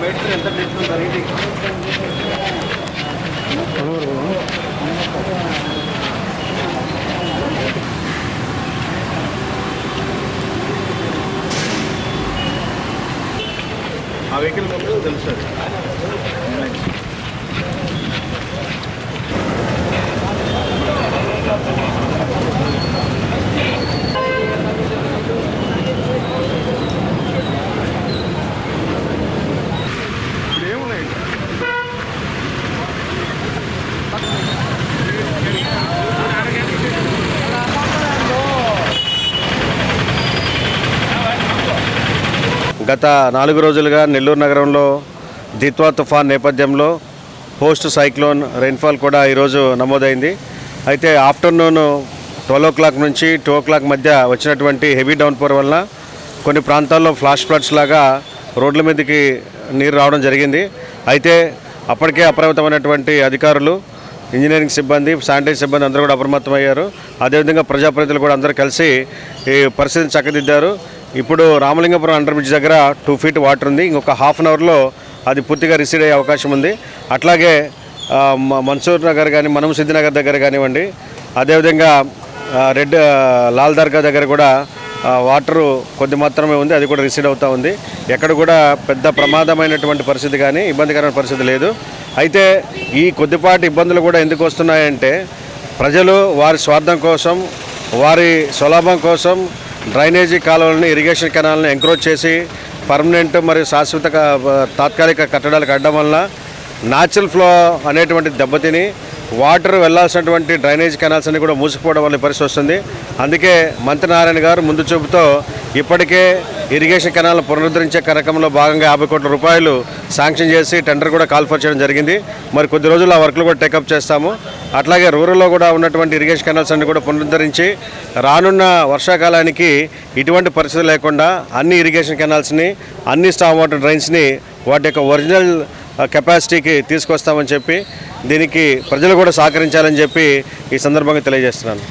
మేడ్చల్ ఎంత డిస్టెన్స్ జరిగింది ఆ వెహికల్ మొత్తం తెలుసు గత నాలుగు రోజులుగా నెల్లూరు నగరంలో దిత్వా తుఫాన్ నేపథ్యంలో పోస్ట్ సైక్లోన్ రెయిన్ఫాల్ కూడా ఈరోజు నమోదైంది. అయితే ఆఫ్టర్నూన్ ట్వెల్వ్ ఓ క్లాక్ నుంచి టూ ఓ క్లాక్ మధ్య వచ్చినటువంటి హెవీ డౌన్పోర్ వలన కొన్ని ప్రాంతాల్లో ఫ్లాష్ ఫ్లడ్స్ లాగా రోడ్ల మీదకి నీరు రావడం జరిగింది. అయితే అప్పటికే అప్రమత్తమైనటువంటి అధికారులు ఇంజనీరింగ్ సిబ్బంది శానిటరీ సిబ్బంది అందరూ కూడా అప్రమత్తమయ్యారు. అదేవిధంగా ప్రజాప్రతినిధులు కూడా అందరూ కలిసి ఈ పరిస్థితిని చక్కదిద్దారు. ఇప్పుడు రామలింగపురం అండర్ బ్రిడ్జ్ దగ్గర టూ ఫీట్ వాటర్ ఉంది. ఇంకొక హాఫ్ అన్ అవర్లో అది పూర్తిగా రిసీడ్ అయ్యే అవకాశం ఉంది. అట్లాగే మన్సూర్ నగర్ కానీ మనం సిద్ధినగర్ దగ్గర కానివ్వండి అదేవిధంగా రెడ్ లాల్ దర్గా దగ్గర కూడా వాటరు కొద్ది మాత్రమే ఉంది. అది కూడా రిసీడ్ అవుతూ ఉంది. ఎక్కడ కూడా పెద్ద ప్రమాదమైనటువంటి పరిస్థితి కానీ ఇబ్బందికరమైన పరిస్థితి లేదు. అయితే ఈ కొద్దిపాటి ఇబ్బందులు కూడా ఎందుకు వస్తున్నాయంటే ప్రజలు వారి స్వార్థం కోసం వారి స్వలాభం కోసం డ్రైనేజీ కాలువలను ఇరిగేషన్ కెనాల్ని ఎంక్రోచ్ చేసి పర్మనెంట్ మరియు శాశ్వత తాత్కాలిక కట్టడాలు కట్టడం వల్ల న్యాచురల్ ఫ్లో అనేటువంటి దెబ్బతిని వాటర్ వెళ్ళాల్సినటువంటి డ్రైనేజ్ కెనాల్స్ అన్ని కూడా మూసుకుపోవడం వల్ల పరిస్థితి వస్తుంది. అందుకే మంత్రి నారాయణ గారు ముందు చూపుతో ఇప్పటికే ఇరిగేషన్ కెనాల్ పునరుద్ధరించే కార్యక్రమంలో భాగంగా యాభై కోట్ల రూపాయలు శాంక్షన్ చేసి టెండర్ కూడా కాల్ఫర్ చేయడం జరిగింది. మరి కొద్ది రోజుల్లో ఆ వర్క్లు కూడా టేకప్ చేస్తాము. అట్లాగే రూరల్లో కూడా ఉన్నటువంటి ఇరిగేషన్ కెనాల్స్ అన్ని కూడా పునరుద్ధరించి రానున్న వర్షాకాలానికి ఇటువంటి పరిస్థితి లేకుండా అన్ని ఇరిగేషన్ కెనాల్స్ని అన్ని స్టామ్ వాటర్ డ్రైన్స్ని వాటి యొక్క ఒరిజినల్ కెపాసిటీకి తీసుకొస్తామని చెప్పి దీనికి ప్రజలు కూడా సహకరించాలని చెప్పి ఈ సందర్భంగా తెలియజేస్తున్నాను.